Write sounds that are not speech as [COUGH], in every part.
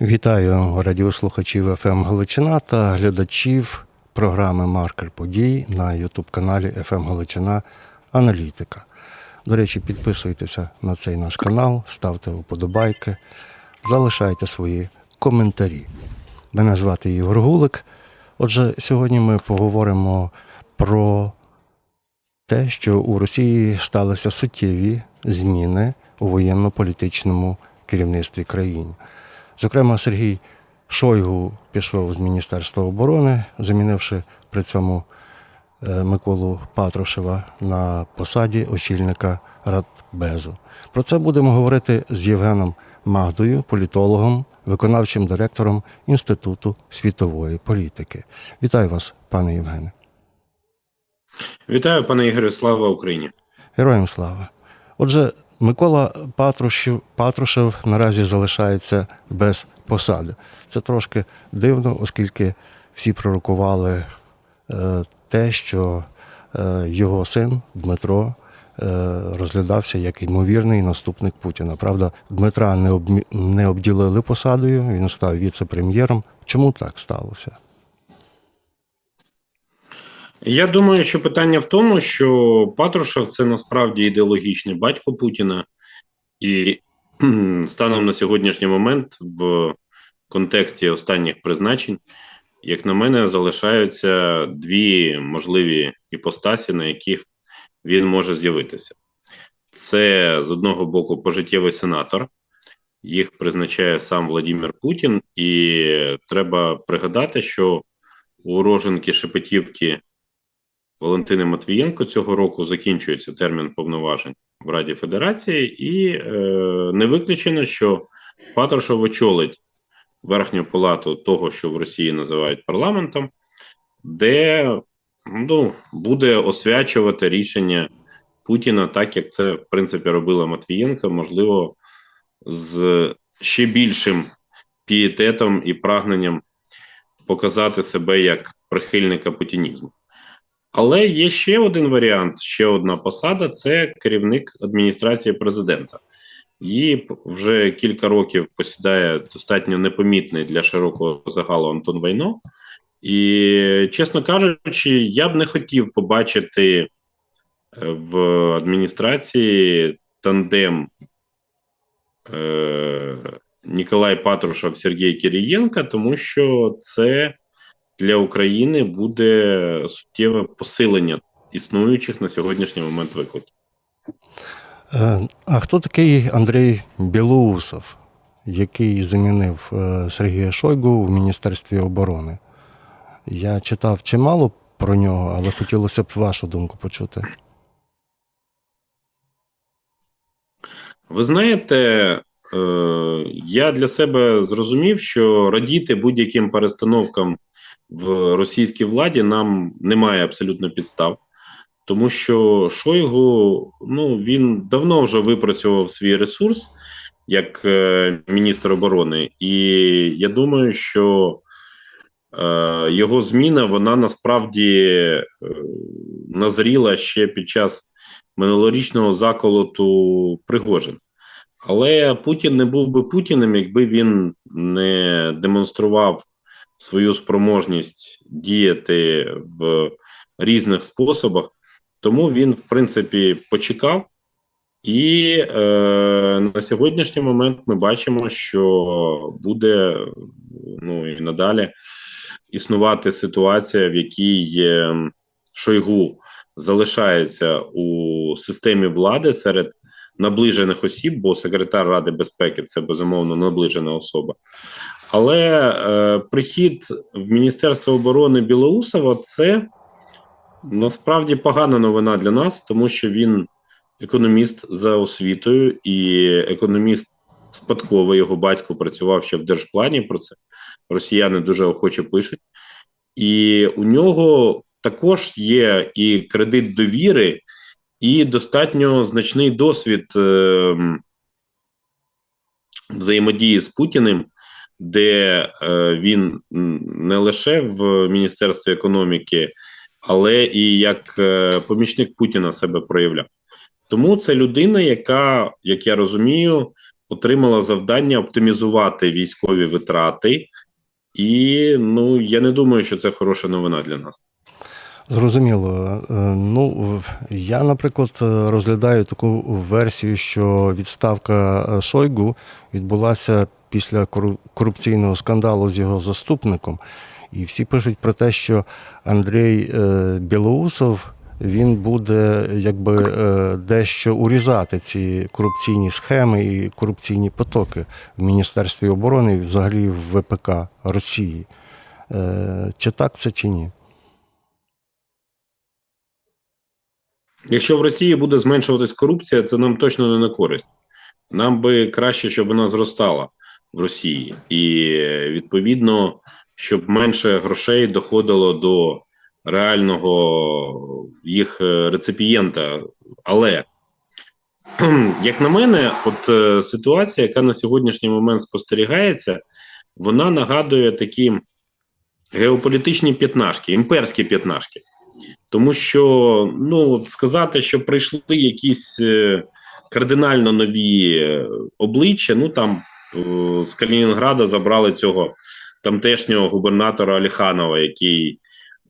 Вітаю радіослухачів ФМ Галичина та глядачів програми Маркер подій на Ютуб-каналі ФМ Галичина Аналітика. До речі, підписуйтеся на цей наш канал, ставте вподобайки, залишайте свої коментарі. Мене звати Ігор Гулик. Отже, сьогодні ми поговоримо про те, що у Росії сталися суттєві зміни у воєнно-політичному керівництві країни. Зокрема, Сергій Шойгу пішов з Міністерства оборони, замінивши при цьому е, Миколу Патрушева на посаді очільника Радбезу. Про це будемо говорити з Євгеном Магдою, політологом, виконавчим директором Інституту світової політики. Вітаю вас, пане Євгене. Вітаю, пане Ігорю, слава Україні. Героям слава. Отже, Микола Патрушев, Патрушев наразі залишається без посади. Це трошки дивно, оскільки всі пророкували е, те, що е, його син Дмитро е, розглядався як ймовірний наступник Путіна. Правда, Дмитра не обділили посадою, він став віце-прем'єром. Чому так сталося? Я думаю, що питання в тому, що Патрушев це насправді ідеологічний батько Путіна, і станом на сьогоднішній момент, в контексті останніх призначень, як на мене, залишаються дві можливі іпостасі, на яких він може з'явитися. Це з одного боку пожиттєвий сенатор, їх призначає сам Владимир Путін, і треба пригадати, що у Роженки Шепетівки Валентини Матвієнко цього року закінчується термін повноважень в Раді Федерації, і е, не виключено, що Патрушев очолить верхню палату того, що в Росії називають парламентом, де ну, буде освячувати рішення Путіна, так як це в принципі робила Матвієнко, можливо, з ще більшим пієтетом і прагненням показати себе як прихильника путінізму. Але є ще один варіант, ще одна посада це керівник адміністрації президента. Її вже кілька років посідає достатньо непомітний для широкого загалу Антон Вайно. І, чесно кажучи, я б не хотів побачити е, в адміністрації тандем е, Ніколай Патрушев Сергій Кирієнка, тому що це для України буде суттєве посилення існуючих на сьогоднішній момент викликів. Е, А хто такий Андрій Білоусов, який замінив е, Сергія Шойгу в Міністерстві оборони? Я читав чимало про нього, але хотілося б вашу думку почути. Ви знаєте, е, я для себе зрозумів, що радіти будь-яким перестановкам в російській владі нам немає абсолютно підстав, тому що Шойгу ну він давно вже випрацював свій ресурс як е, міністр оборони, і я думаю, що е, його зміна вона насправді е, назріла ще під час минулорічного заколоту Пригожин. Але Путін не був би Путіним, якби він не демонстрував свою спроможність діяти в різних способах. Тому він, в принципі, почекав. І е, на сьогоднішній момент ми бачимо, що буде ну і надалі існувати ситуація, в якій Шойгу залишається у системі влади серед наближених осіб, бо секретар Ради безпеки це безумовно наближена особа. Але е, прихід в Міністерство оборони Білоусова це насправді погана новина для нас, тому що він економіст за освітою і економіст спадковий. Його батько працював ще в держплані. Про це росіяни дуже охоче пишуть, і у нього також є і кредит довіри, і достатньо значний досвід е, взаємодії з Путіним де е, він не лише в Міністерстві економіки, але і як е, помічник Путіна себе проявляв. Тому це людина, яка, як я розумію, отримала завдання оптимізувати військові витрати, і ну я не думаю, що це хороша новина для нас. Зрозуміло. Е, Ну, я, наприклад, розглядаю таку версію, що відставка Шойгу відбулася після кору- корупційного скандалу з його заступником. І всі пишуть про те, що Андрій е, Білоусов він буде якби е, дещо урізати ці корупційні схеми і корупційні потоки в Міністерстві оборони і взагалі в ВПК Росії. Е, Чи так це чи ні? Якщо в Росії буде зменшуватись корупція, це нам точно не на користь. Нам би краще, щоб вона зростала в Росії, і відповідно, щоб менше грошей доходило до реального їх е, реципієнта. Але [CLEARS THROAT] як на мене, от е, ситуація, яка на сьогоднішній момент спостерігається, вона нагадує такі геополітичні п'ятнашки, імперські п'ятнашки. Тому що ну сказати, що прийшли якісь е, кардинально нові обличчя. Ну там з Калінінграда забрали цього тамтешнього губернатора Аліханова, який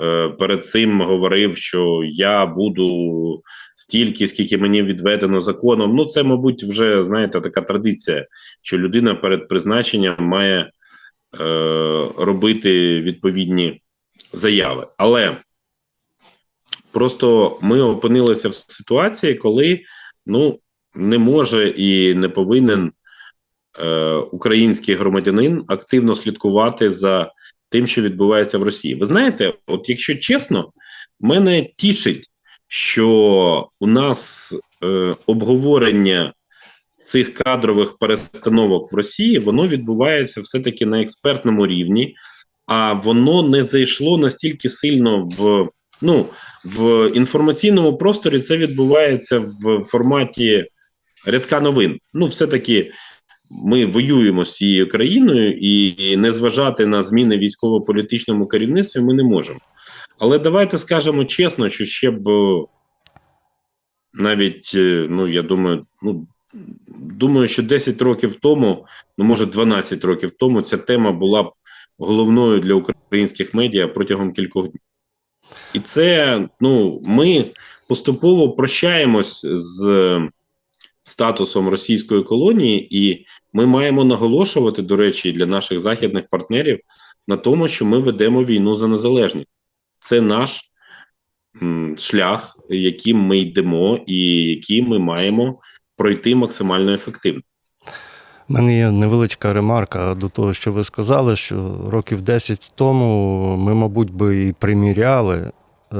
е, перед цим говорив, що я буду стільки, скільки мені відведено законом. Ну, це, мабуть, вже знаєте, така традиція, що людина перед призначенням має е, робити відповідні заяви. Але Просто ми опинилися в ситуації, коли ну не може і не повинен е, український громадянин активно слідкувати за тим, що відбувається в Росії. Ви знаєте, от якщо чесно, мене тішить, що у нас е, обговорення цих кадрових перестановок в Росії воно відбувається все-таки на експертному рівні, а воно не зайшло настільки сильно в ну в інформаційному просторі це відбувається в форматі рядка новин. Ну, все-таки ми воюємо з цією країною, і не зважати на зміни військово-політичному керівництві ми не можемо. Але давайте скажемо чесно, що ще б е, навіть, е, ну я думаю, ну думаю, що 10 років тому, ну може 12 років тому, ця тема була б головною для українських медіа протягом кількох днів. І це ну ми поступово прощаємось з статусом російської колонії, і ми маємо наголошувати, до речі, для наших західних партнерів на тому, що ми ведемо війну за незалежність. Це наш шлях, яким ми йдемо, і який ми маємо пройти максимально ефективно. У мене є невеличка ремарка до того, що ви сказали, що років 10 тому ми, мабуть, би і приміряли е,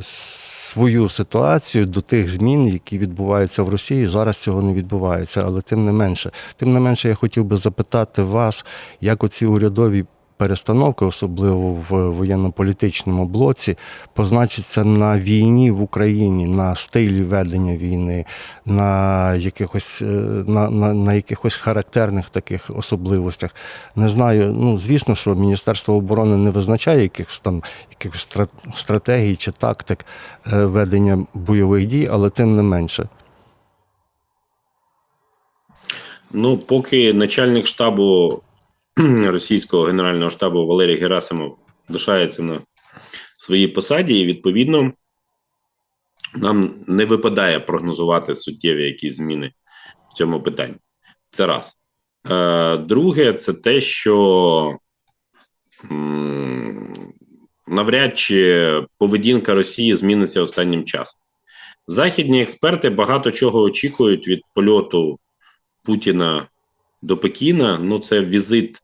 свою ситуацію до тих змін, які відбуваються в Росії. Зараз цього не відбувається, але тим не менше. Тим не менше, я хотів би запитати вас, як оці урядові перестановки, особливо в воєнно-політичному блоці, позначиться на війні в Україні, на стилі ведення війни, на якихось, е, на, на, на якихось характерних таких особливостях. Не знаю. Ну, звісно, що Міністерство оборони не визначає якихось там якихось стратегій чи тактик е, ведення бойових дій, але тим не менше. Ну, поки начальник штабу [CLEARS THROAT] російського генерального штабу Валерій Герасимов лишається на своїй посаді, і відповідно нам не випадає прогнозувати суттєві якісь зміни в цьому питанні. Це раз. Е, друге, це те, що навряд чи поведінка Росії зміниться останнім часом. Західні експерти багато чого очікують від польоту Путіна до Пекіна. Ну, це візит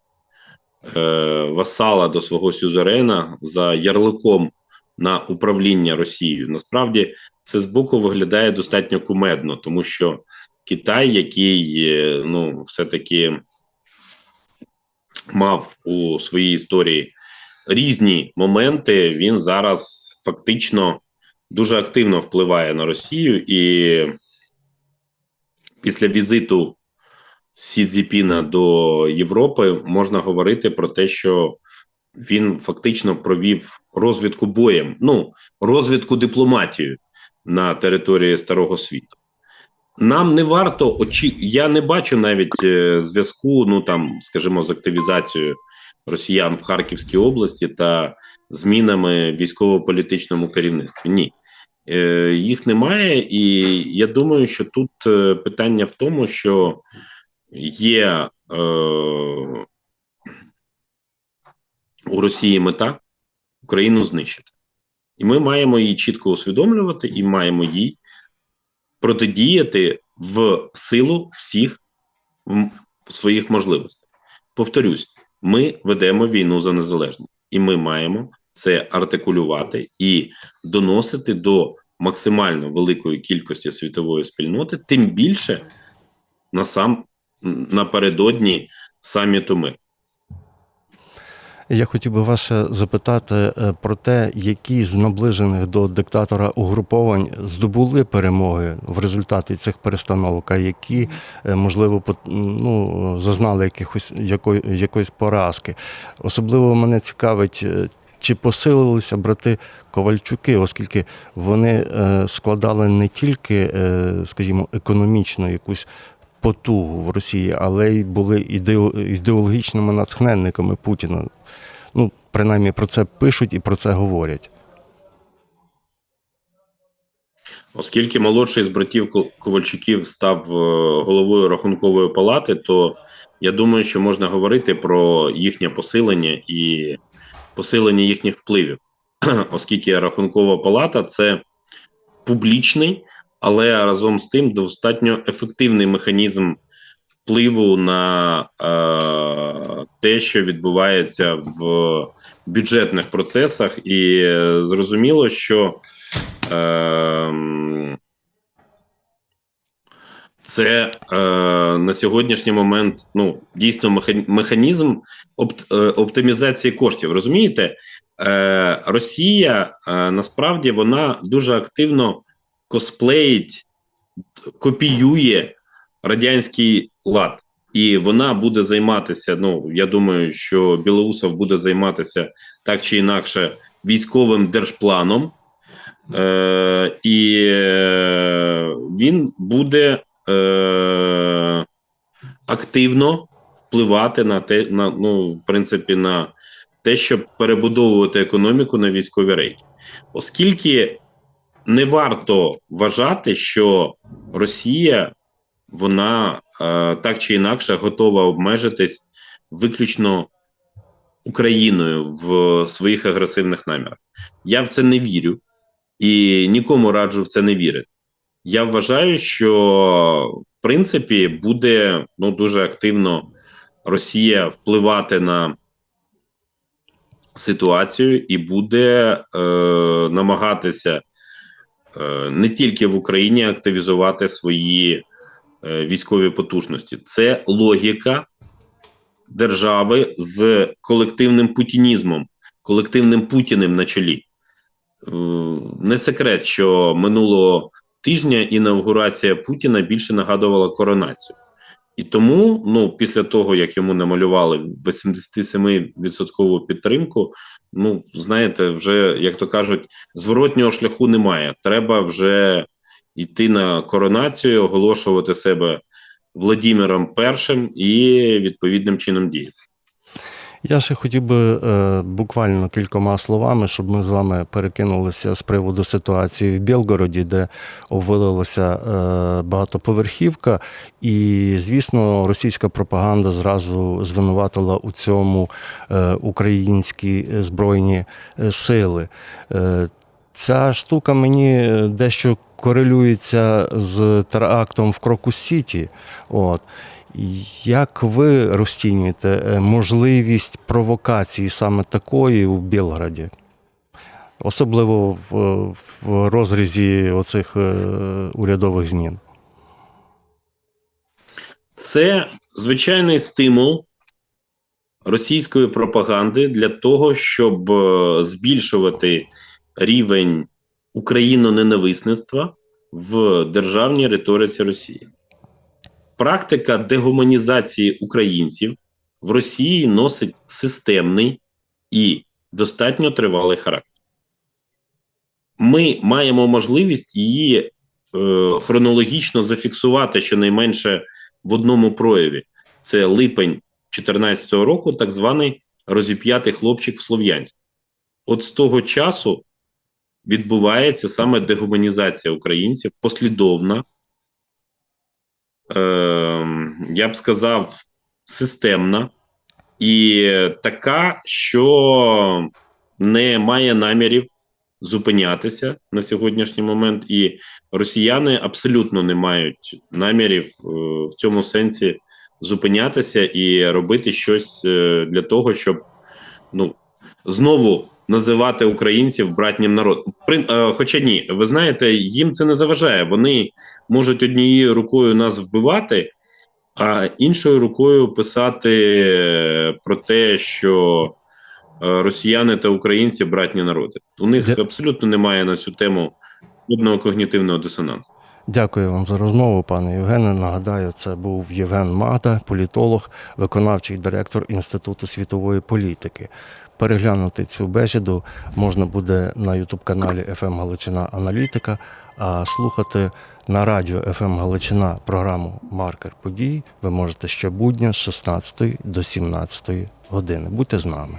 е, васала до свого сюзерена за ярликом на управління Росією. Насправді це збоку виглядає достатньо кумедно, тому що Китай, який е, ну, все-таки мав у своїй історії різні моменти, він зараз фактично дуже активно впливає на Росію і після візиту Сі Цзіпіна до Європи можна говорити про те, що він фактично провів розвідку боєм, ну розвідку дипломатію на території Старого світу. Нам не варто очі. Я не бачу навіть е, зв'язку, ну там, скажімо, з активізацією росіян в Харківській області та змінами в військово-політичному керівництві. Ні, е, їх немає, і я думаю, що тут е, питання в тому, що є е, у Росії мета Україну знищити. І ми маємо її чітко усвідомлювати і маємо їй протидіяти в силу всіх своїх можливостей. Повторюсь, ми ведемо війну за незалежність, і ми маємо це артикулювати і доносити до максимально великої кількості світової спільноти, тим більше на сам напередодні саміту миру. Я хотів би вас запитати е, про те, які з наближених до диктатора угруповань здобули перемоги в результаті цих перестановок, а які, е, можливо, ну, зазнали якихось, якої, якоїсь поразки. Особливо мене цікавить, е, чи посилилися брати Ковальчуки, оскільки вони складали не тільки, скажімо, економічну якусь потугу в Росії, але й були ідео- ідеологічними натхненниками Путіна. Ну, принаймні про це пишуть і про це говорять. Оскільки молодший з братів Ковальчуків став е, головою рахункової палати, то я думаю, що можна говорити про їхнє посилення і посилення їхніх впливів, [CLEARS THROAT] оскільки рахункова палата це публічний, але разом з тим достатньо ефективний механізм впливу на е, те, що відбувається в бюджетних процесах, і е, зрозуміло, що Ем, Це е, на сьогоднішній момент ну, дійсно механізм опт, е, оптимізації коштів. Розумієте, е, Росія е, насправді вона дуже активно косплеїть, копіює радянський лад, і вона буде займатися. Ну я думаю, що Білоусов буде займатися так чи інакше військовим держпланом. Е, і е, він буде е, активно впливати на те, на ну, в принципі, на те, щоб перебудовувати економіку на військові рейки. Оскільки не варто вважати, що Росія вона е, так чи інакше готова обмежитись виключно Україною в своїх агресивних намірах. Я в це не вірю і нікому раджу в це не вірити. Я вважаю, що в принципі буде ну дуже активно Росія впливати на ситуацію і буде е, намагатися не тільки в Україні активізувати свої е, військові потужності. Це логіка держави з колективним путінізмом, колективним Путіним на чолі. Е, Не секрет, що минулого тижня інаугурація Путіна більше нагадувала коронацію. І тому, ну, після того, як йому намалювали 87% підтримку, ну, знаєте, вже, як то кажуть, зворотнього шляху немає. Треба вже йти на коронацію, оголошувати себе Владимиром Першим і відповідним чином діяти. Я ще хотів би е, буквально кількома словами, щоб ми з вами перекинулися з приводу ситуації в Білгороді, де обвалилася е, багатоповерхівка, і, звісно, російська пропаганда зразу звинуватила у цьому е, українські збройні е, сили. Е, Ця штука мені дещо корелюється з терактом в Крокус Сіті. Як ви розцінюєте е, можливість провокації саме такої у Білграді? Особливо в, в розрізі оцих е, урядових змін? Це звичайний стимул російської пропаганди для того, щоб е, збільшувати рівень україноненависництва в державній риториці Росії. Практика дегуманізації українців в Росії носить системний і достатньо тривалий характер. Ми маємо можливість її е, хронологічно зафіксувати щонайменше в одному прояві. Це липень 2014 року, так званий розіп'ятий хлопчик в Слов'янську. От з того часу відбувається саме дегуманізація українців послідовна, я б сказав, системна. І така, що не має намірів зупинятися на сьогоднішній момент, і росіяни абсолютно не мають намірів е, в цьому сенсі зупинятися і робити щось е, для того, щоб ну знову називати українців братнім народом. При, е, хоча ні, ви знаєте, їм це не заважає. Вони можуть однією рукою нас вбивати, а іншою рукою писати е, про те, що е, росіяни та українці братні народи. У них абсолютно немає на цю тему жодного когнітивного дисонансу. Дякую вам за розмову, пане Євгене. Нагадаю, це був Євген Мада, політолог, виконавчий директор Інституту світової політики. Переглянути цю бесіду можна буде на Ютуб-каналі «ФМ Галичина Аналітика, а слухати на радіо «ФМ Галичина програму Маркер подій ви можете щобудня з 16 до 17 години. Будьте з нами.